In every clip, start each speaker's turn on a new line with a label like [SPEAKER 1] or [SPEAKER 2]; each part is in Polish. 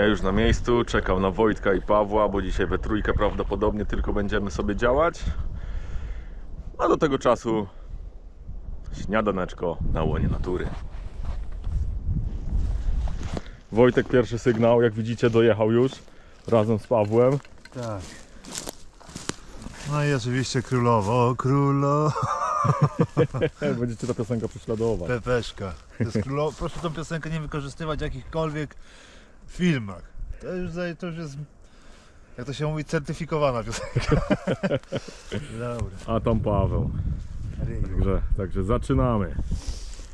[SPEAKER 1] Ja już na miejscu, czekam na Wojtka i Pawła, bo dzisiaj we trójkę prawdopodobnie tylko będziemy sobie działać. A do tego czasu śniadaneczko na łonie natury. Wojtek pierwszy sygnał, jak widzicie dojechał już razem z Pawłem.
[SPEAKER 2] Tak. No i oczywiście królowo, królo,
[SPEAKER 1] Będziecie ta piosenka prześladować.
[SPEAKER 2] Pepeszka. To jest królo... Proszę tą piosenkę nie wykorzystywać jakichkolwiek filmach. To już, to już jest, jak to się mówi, certyfikowana piosenka. Dobra.
[SPEAKER 1] A tam Paweł. Także, także zaczynamy.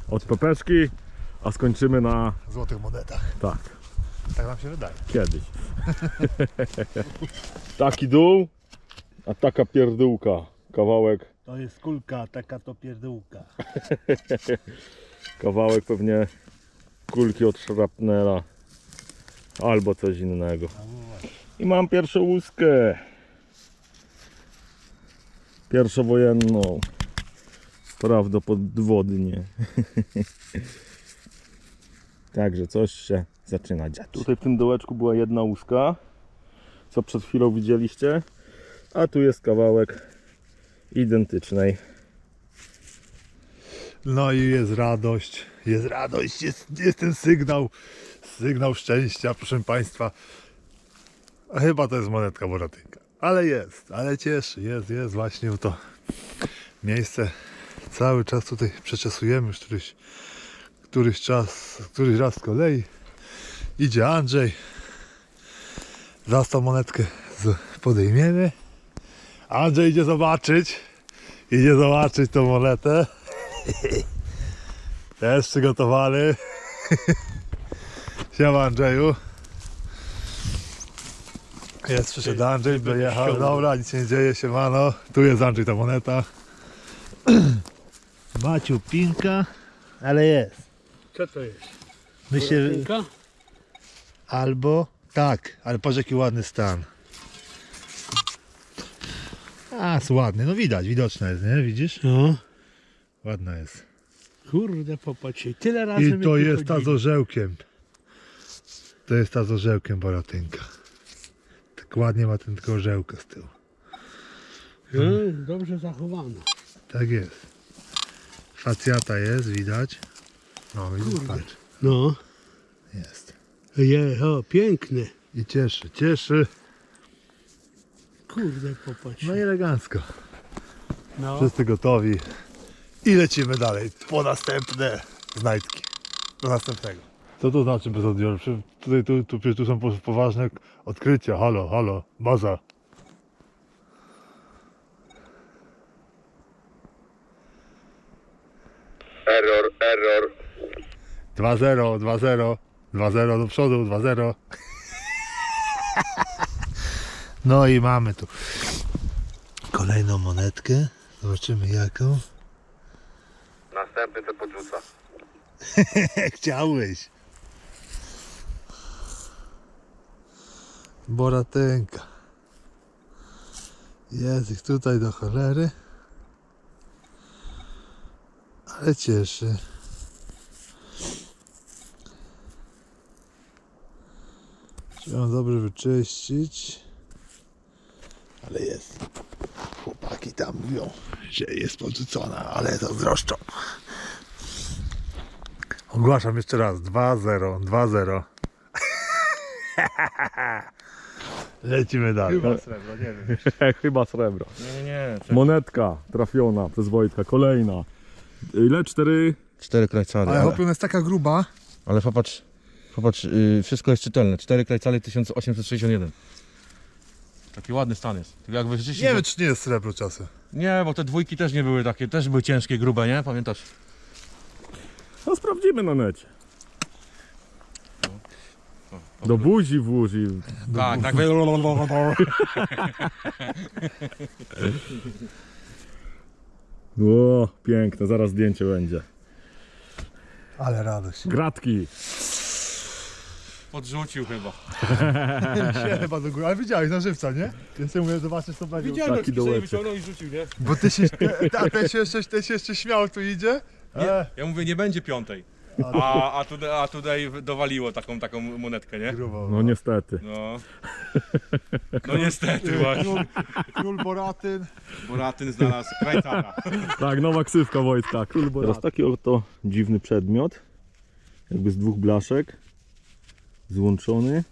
[SPEAKER 1] Od pepeczki, a skończymy na
[SPEAKER 2] W złotych monetach.
[SPEAKER 1] tak,
[SPEAKER 2] Tak nam się wydaje.
[SPEAKER 1] kiedyś. Taki dół, a taka pierdółka. Kawałek,
[SPEAKER 3] To jest kulka, taka to pierdółka.
[SPEAKER 1] kawałek pewnie kulki od szrapnela albo coś innego. I mam pierwszą łuskę. Pierwszowojenną. Prawdopodobnie. Także coś się zaczyna dziać. Tutaj w tym dołeczku była jedna łuska, co przed chwilą widzieliście. A tu jest kawałek identycznej.
[SPEAKER 2] No i jest radość, jest radość, jest, jest ten sygnał, sygnał szczęścia, proszę Państwa. A chyba to jest monetka Boratynka. Ale jest, ale cieszy, jest, jest właśnie to miejsce. Cały czas tutaj przeczesujemy już któryś, któryś czas, któryś raz z kolei. Idzie Andrzej. Zaraz tą monetkę podejmiemy. Andrzej idzie zobaczyć. Idzie zobaczyć tą monetę. Też przygotowany. Siema Andrzeju. Jest, przyszedł Andrzej, dojechał. Dobra, nic się nie dzieje, siemano. Tu jest Andrzej, ta moneta. Maciu Pinka, ale jest.
[SPEAKER 3] Co to jest?
[SPEAKER 2] Myślę,
[SPEAKER 3] Kulka?
[SPEAKER 2] albo tak, ale patrz jaki ładny stan. A, jest ładny, no widać, widoczna jest, nie? Widzisz?
[SPEAKER 3] No.
[SPEAKER 2] Ładna jest.
[SPEAKER 3] Kurde, popatrzcie. Tyle razy
[SPEAKER 2] I
[SPEAKER 3] my
[SPEAKER 2] to jest ta z orzełkiem. To jest ta z orzełkiem Boratynka. Tak ładnie ma ten tylko orzełka z tyłu.
[SPEAKER 3] No, dobrze zachowana.
[SPEAKER 2] Tak jest. Facjata jest, widać. No, widzisz, patrz.
[SPEAKER 3] No.
[SPEAKER 2] Jest.
[SPEAKER 3] Je, o, piękne.
[SPEAKER 2] I cieszy, cieszy.
[SPEAKER 3] Kurde, popatrz.
[SPEAKER 2] No i elegancko.
[SPEAKER 3] No.
[SPEAKER 2] Wszyscy gotowi. I lecimy dalej po następne znajdki. Do następnego. Co to znaczy bez odbioru? Przy- Tutaj, tu, tu, przecież tu są po- poważne odkrycia. Halo, halo, baza.
[SPEAKER 4] Error, error.
[SPEAKER 2] 2-0, 2-0, 2-0 do przodu, 2-0. No i mamy tu kolejną monetkę. Zobaczymy jaką.
[SPEAKER 4] Następny to podrzuca.
[SPEAKER 2] Chciałeś. Boratynka. Jest ich tutaj do cholery. Ale cieszy. Trzeba dobrze wyczyścić. Ale jest. Chłopaki tam mówią, że jest podrzucona, ale to zroszczą. Ogłaszam jeszcze raz. 2-0, 2-0. Lecimy dalej.
[SPEAKER 1] Chyba
[SPEAKER 2] srebro, nie wiem.
[SPEAKER 1] Chyba srebro.
[SPEAKER 4] Nie, nie,
[SPEAKER 1] Monetka trafiona przez Wojtka, kolejna. Ile? Cztery?
[SPEAKER 5] Cztery krajcale.
[SPEAKER 2] Ale
[SPEAKER 5] Ale,
[SPEAKER 2] chłopie, ona jest taka gruba.
[SPEAKER 5] ale popatrz, popatrz, yy, wszystko jest czytelne. Cztery krajcale 1861. Taki ładny stan jest. Tylko jak wyczyścić,
[SPEAKER 2] Nie
[SPEAKER 5] to-
[SPEAKER 2] wiem, czy nie jest srebro czasem.
[SPEAKER 5] nie, bo te dwójki też nie były takie, też były ciężkie, grube, nie? Pamiętasz?
[SPEAKER 1] No sprawdzimy na necie. Do buzi włóż i
[SPEAKER 5] Tak, tak.
[SPEAKER 1] O, piękne, zaraz zdjęcie będzie.
[SPEAKER 2] Ale radość.
[SPEAKER 1] Gratki.
[SPEAKER 5] Podrzucił chyba.
[SPEAKER 2] się chyba do góry. Ale widziałeś na żywca, nie? Więc ja mówię, zobaczysz co będzie.
[SPEAKER 5] Widziałem,
[SPEAKER 1] Taki
[SPEAKER 5] jak
[SPEAKER 1] dołeczek.
[SPEAKER 5] wyciągnął i rzucił, nie?
[SPEAKER 2] Bo ty się, te- a ten się jeszcze, ten się jeszcze śmiał, tu idzie.
[SPEAKER 5] Nie,
[SPEAKER 2] E,
[SPEAKER 5] ja mówię, nie będzie piątej. A, a, tutaj, a tutaj dowaliło taką, taką monetkę, nie?
[SPEAKER 2] Grubo.
[SPEAKER 1] No niestety.
[SPEAKER 5] No. No niestety właśnie.
[SPEAKER 2] Król, król Boratyn.
[SPEAKER 5] Boratyn znalazł krajcara.
[SPEAKER 1] Tak, nowa ksywka Wojtka. Król Teraz taki oto dziwny przedmiot. Jakby z dwóch blaszek. Złączony.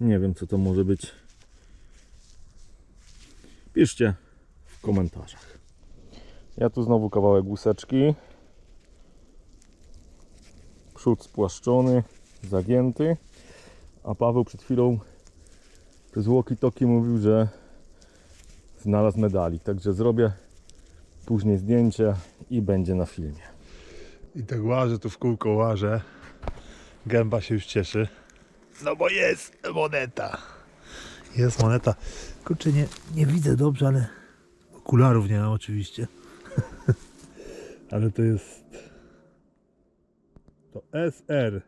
[SPEAKER 1] Nie wiem co to może być. Piszcie w komentarzach. Ja tu znowu kawałek łuseczki. Przód spłaszczony, zagięty. A Paweł przed chwilą przez walkie-talkie mówił, że znalazł medali. Także zrobię później zdjęcie i będzie na filmie.
[SPEAKER 2] I tak łażę tu w kółko łażę. Gęba się już cieszy. No bo jest moneta. Jest moneta. Kurczę, nie, nie widzę dobrze, ale okularów nie mam oczywiście. Ale to jest to SR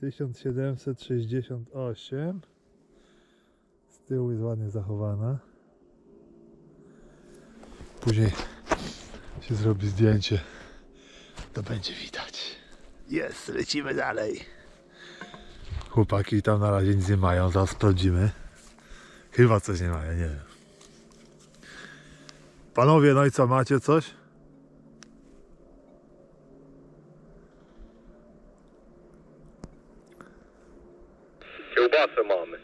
[SPEAKER 2] 1768 z tyłu jest ładnie zachowana. Później się zrobi zdjęcie. To będzie widać. Jest, lecimy dalej. Chłopaki tam na razie nic nie mają zaraz sprawdzimy. Chyba coś nie mają, nie wiem panowie, no i co, macie coś?
[SPEAKER 4] Kiełbasę mamy.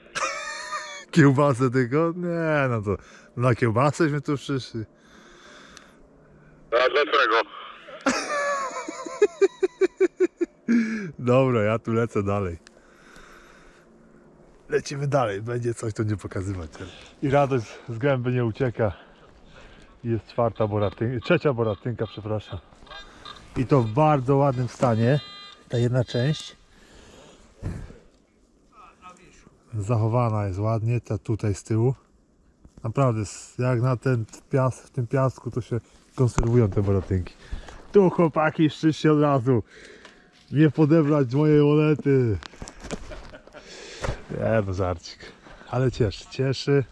[SPEAKER 2] Kiełbasę tylko? Nie, no to na kiełbasęśmy tu przyszli.
[SPEAKER 4] A dlaczego?
[SPEAKER 2] Dobra, ja tu lecę dalej. Lecimy dalej, będzie coś to nie pokazywać. I radość z gęby nie ucieka. Jest czwarta boratynka, trzecia boratynka, przepraszam. I to w bardzo ładnym stanie. Ta jedna część. Zachowana jest ładnie, ta tutaj z tyłu. Naprawdę, jak na ten pias, w tym piasku to się konserwują te boratynki. Tu chłopaki, szczęście od razu nie podebrać mojej monety. Nie no żarcik. Ale cieszy, cieszy.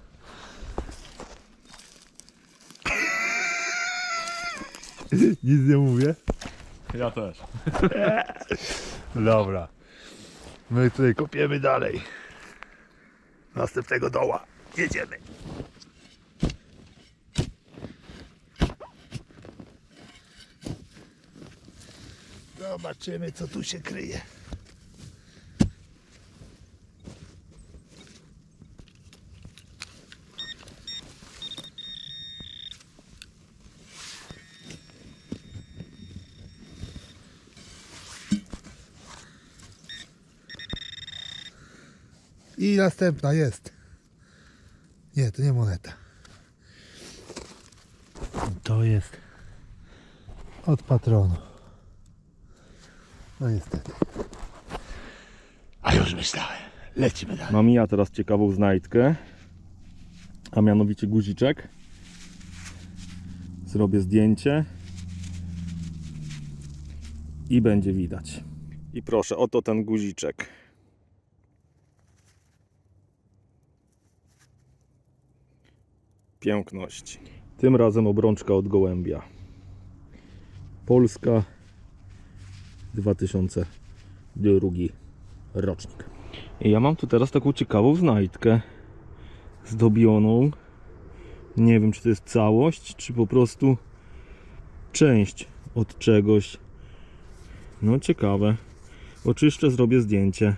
[SPEAKER 2] Nic nie mówię.
[SPEAKER 1] Ja też.
[SPEAKER 2] Dobra. My tutaj kopiemy dalej. Następnego doła. Jedziemy. Zobaczymy co tu się kryje. I następna jest. Nie, to nie moneta. To jest od patronu. No niestety. A już myślałem. Lecimy dalej.
[SPEAKER 1] Mam ja teraz ciekawą znajdkę. A mianowicie guziczek. Zrobię zdjęcie. I będzie widać. I proszę, oto ten guziczek. Piękności. Tym razem obrączka od gołębia. Polska 2002 rocznik. I ja mam tu teraz taką ciekawą znajdkę zdobioną. Nie wiem, czy to jest całość, czy po prostu część od czegoś. No ciekawe. Oczyszczę, zrobię zdjęcie.